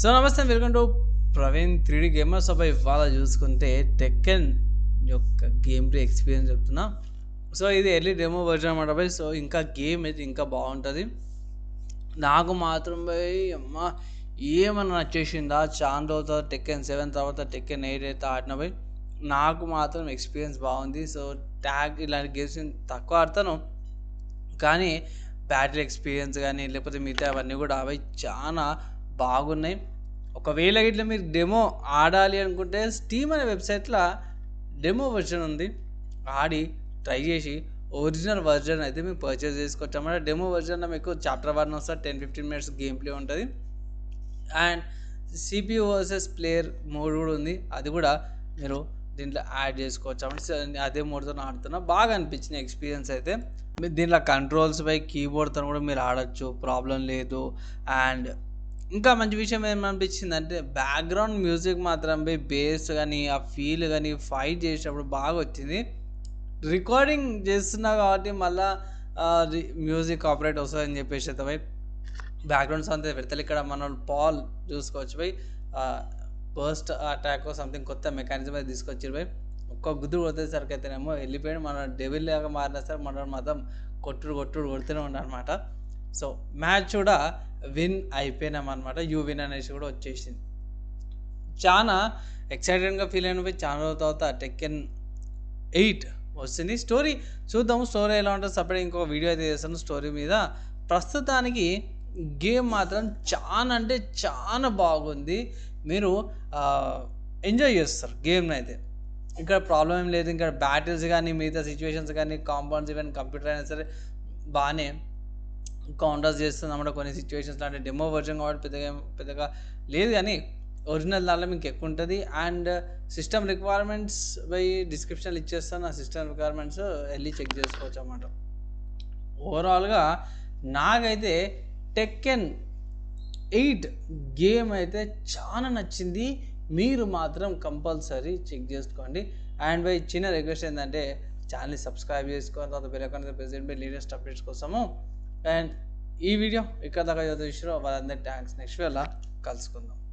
So నమస్తే welcome to Praveen three D gamer so ఇవాళ చూసుకుంటే టెక్కన్ యొక్క గేమ్ ప్లే ఎక్స్పీరియన్స్ చెప్తున్నా. సో ఇది ఎర్లీ డెమో వర్జన్ అనమాట బై. సో ఇంకా గేమ్ అయితే ఇంకా బాగుంటుంది. నాకు మాత్రం పోయి అమ్మ ఏమన్నా నచ్చేసిందా? చాలా తర్వాత టెక్కన్ సెవెన్ తర్వాత టెక్కన్ ఎయిట్ అయితే ఆడిన పోయి నాకు మాత్రం ఎక్స్పీరియన్స్ బాగుంది. సో ట్యాగ్ ఇలాంటి గేమ్స్ తక్కువ ఆడతాను. కానీ బ్యాటరీ ఎక్స్పీరియన్స్ కానీ లేకపోతే మిగతా అవన్నీ కూడా అవి చాలా బాగున్నాయి. ఒకవేళ ఇట్లా మీరు డెమో ఆడాలి అనుకుంటే స్టీమ్ అనే వెబ్సైట్లో డెమో వర్జన్ ఉంది. ఆడి ట్రై చేసి ఒరిజినల్ వర్జన్ అయితే మేము పర్చేస్ చేసుకోవచ్చు. అన్నమాట డెమో వర్జన్లో మీకు చాప్టర్ వన్ వస్తుంది ten fifteen minutes game play ఉంటుంది and CPU versus player mode కూడా ఉంది. అది కూడా మీరు దీంట్లో యాడ్ చేసుకోవచ్చు. అన్నమాట అదే మోడ్తో ఆడుతున్నా. బాగా అనిపించిన ఎక్స్పీరియన్స్ అయితే. మీరు దీంట్లో కంట్రోల్స్ పై కీబోర్డ్తో కూడా మీరు ఆడచ్చు. ప్రాబ్లం లేదు. అండ్ ఇంకా మంచి విషయం ఏమనిపించింది అంటే బ్యాక్గ్రౌండ్ మ్యూజిక్ మాత్రం పోయి బేస్ కానీ ఆ ఫీల్ కానీ ఫైట్ చేసేటప్పుడు బాగా వచ్చింది రికార్డింగ్ చేస్తున్నా కాబట్టి మళ్ళా మ్యూజిక్ ఆపరేట్ వస్తుందని చెప్పేసి అయితే పోయి బ్యాక్గ్రౌండ్ సౌండ్ పెడతారు. ఇక్కడ మన పాల్ చూసుకోవచ్చు పోయి బర్స్ట్ అటాక్ సంథింగ్ కొత్త మెకానిజం అయితే తీసుకొచ్చారు పోయి ఒక్క గుద్దుడు కొట్టేసరికి అయితేనేమో వెళ్ళిపోయాడు. మన డెవిల్ లాగా మారిన సరే మన మాత్రం కొట్టుడు కొట్టుడు కొడుతూనే అనమాట సో మ్యాచ్ కూడా విన్ అయిపోయినాం అనమాట యూ విన్ అనేసి కూడా వచ్చేసింది. చాలా ఎక్సైటెడ్గా ఫీల్ అయినపోయి చాలా రోజుల తర్వాత టెక్కెన్ ఎయిట్ వస్తుంది. స్టోరీ చూద్దాము. స్టోరీ ఎలా ఉంటుంది సపరేట్ ఇంకో వీడియో అయితే చేస్తాను. స్టోరీ మీద ప్రస్తుతానికి గేమ్ మాత్రం చాలా అంటే చాలా బాగుంది. మీరు ఎంజాయ్ చేస్తారు గేమ్ని అయితే. ఇక్కడ ప్రాబ్లం ఏం లేదు. ఇంకా బ్యాటిల్స్ కానీ మిగతా సిచ్యువేషన్స్ కానీ కాంపౌండ్స్ ఇవన్నీ కంప్యూటర్ అయినా సరే బాగానే కాంట్రాస్ట్ చేస్తుంది. అన్నమాట కొన్ని సిచ్యువేషన్స్ అంటే డెమో వర్జన్ కాబట్టి పెద్దగా పెద్దగా లేదు కానీ ఒరిజినల్ దాంట్లో మీకు ఎక్కువ ఉంటుంది. అండ్ సిస్టమ్ రిక్వైర్మెంట్స్ బై డిస్క్రిప్షన్లు ఇచ్చేస్తాను. ఆ సిస్టమ్ రిక్వైర్మెంట్స్ వెళ్ళి చెక్ చేసుకోవచ్చు అన్నమాట. ఓవరాల్గా నాకైతే టెక్కెన్ ఎయిట్ గేమ్ అయితే చాలా నచ్చింది. మీరు మాత్రం కంపల్సరీ చెక్ చేసుకోండి. అండ్ బై చిన్న రిక్వెస్ట్ ఏంటంటే ఛానల్ని సబ్స్క్రైబ్ చేసుకోవాలి తర్వాత bell present by latest updates కోసము అండ్ ఈ వీడియో ఇక్కడ దాకా చదివించారో వాళ్ళందరి థ్యాంక్స్ నెక్స్ట్ వేళ కలుసుకుందాం.